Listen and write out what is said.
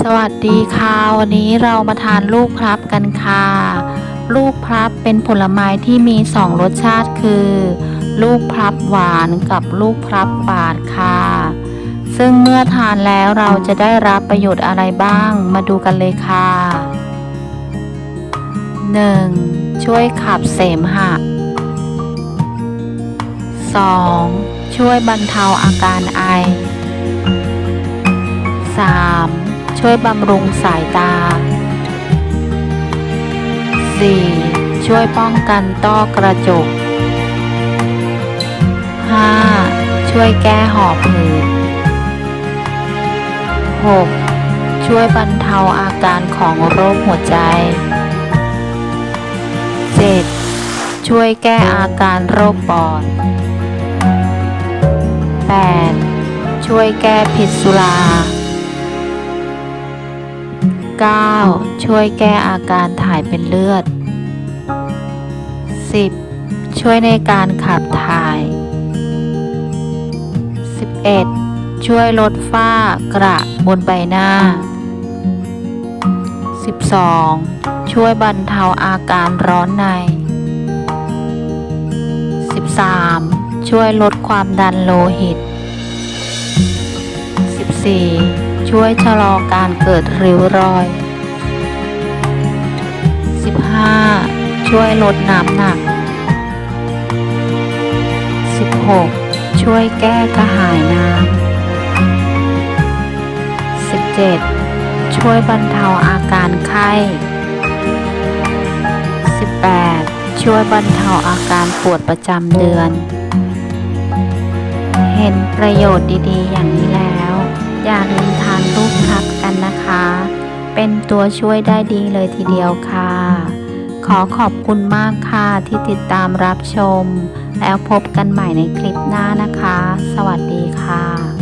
สวัสดีค่ะวันนี้เรามาทานลูกพลับกันค่ะ ลูกพลับเป็นผลไม้ที่มีสองรสชาติคือ ลูกพลับหวานกับลูกพลับฝาดค่ะ ซึ่งเมื่อทานแล้วเราจะได้รับประโยชน์อะไรบ้างมาดูกันเลยค่ะ 1. ช่วยขับเสมหะ 2. ช่วยบรรเทาอาการไอ 3. ช่วยบำรุงสายตา 4. ช่วยป้องกันต้อกระจก 5. ช่วยแก้หอบหืด 6. ช่วยบรรเทาอาการของโรคหัวใจ 7. ช่วยแก้อาการโรคปอด 8. ช่วยแก้พิษสุรา 9. ช่วยแก้อาการถ่ายเป็นเลือด 10. ช่วยในการขับถ่าย 11. ช่วยลดฝ้ากระบนใบหน้า 12. ช่วยบรรเทาอาการร้อนใน 13. ช่วยลดความดันโลหิต 14. ช่วยชะลอการเกิดริ้วรอย 15. ช่วยลดน้ำหนัก 16. ช่วยแก้กระหายน้ำ 17. ช่วยบรรเทาอาการไข้ 18. ช่วยบรรเทาอาการปวดประจำเดือน เห็นประโยชน์ดีๆ อย่างนี้แล้ว อย่าลืม เป็นตัวช่วยได้ดีเลยทีเดียวค่ะ ขอขอบคุณมากค่ะที่ติดตามรับชม แล้วพบกันใหม่ในคลิปหน้านะคะ สวัสดีค่ะ